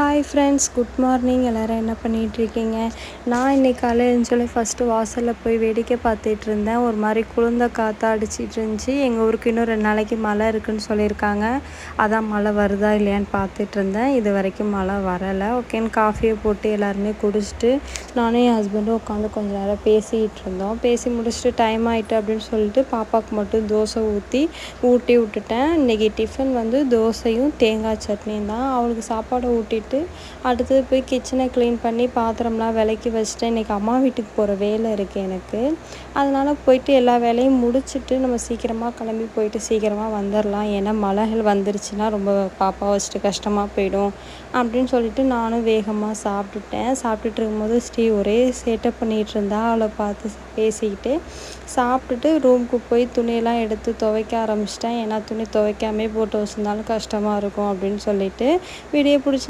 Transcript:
Hi friends good morning எல்லோரும் என்ன பண்ணிகிட்ருக்கீங்க நான் இன்றைக்கி காலையில் சொல்லி ஃபஸ்ட்டு வாசலில் போய் வேடிக்கை பார்த்துட்டு இருந்தேன். ஒரு மாதிரி குளிர்ந்த காற்றா அடிச்சிட்டு இருந்துச்சு எங்கள் ஊருக்கு இன்னும் ரெண்டு நாளைக்கு மழை இருக்குன்னு சொல்லியிருக்காங்க. அதான் மழை வருதா இல்லையான்னு பார்த்துட்டு இருந்தேன். இது வரைக்கும் மழை வரலை. ஓகேன்னு காஃபியை போட்டு எல்லாருமே குடிச்சிட்டு நானும் என் ஹஸ்பண்டும் உட்காந்து கொஞ்ச நேரம் பேசிகிட்டு இருந்தோம். பேசி முடிச்சுட்டு டைம் ஆகிட்டு அப்படின்னு சொல்லிட்டு பாப்பாவுக்கு மட்டும் தோசை ஊற்றி ஊட்டி விட்டுட்டேன். இன்றைக்கி டிஃபன் வந்து தோசையும் தேங்காய் சட்னியும் தான். அவளுக்கு சாப்பாடை ஊட்டிட்டு அடுத்தது போய் கிச்சனை க்ளீன் பண்ணி பாத்திரம்லாம் விளக்கி வச்சுட்டேன் இன்றைக்கி அம்மா வீட்டுக்கு போகிற வேலை இருக்குது எனக்கு. அதனால் போயிட்டு எல்லா வேலையும் முடிச்சுட்டு நம்ம சீக்கிரமாக கிளம்பி போயிட்டு சீக்கிரமாக வந்துடலாம் ஏன்னா மழைகள் வந்துருச்சுன்னா ரொம்ப பாப்பா வச்சுட்டு கஷ்டமாக போயிடும் அப்படின்னு சொல்லிட்டு நானும் வேகமாக சாப்பிட்டுட்டேன். சாப்பிட்டுட்டு இருக்கும்போது ஸ்ரீ ஒரே சேட்டப் பண்ணிகிட்டு இருந்தா. அவளை பார்த்து பேசிக்கிட்டு சாப்பிட்டுட்டு ரூமுக்கு போய் துணியெல்லாம் எடுத்து துவைக்க ஆரம்பிச்சிட்டேன். ஏன்னா துணி துவைக்காமே போட்டு வச்சுருந்தாலும் கஷ்டமாக இருக்கும் அப்படின்னு சொல்லிட்டு வீடியோ பிடிச்சி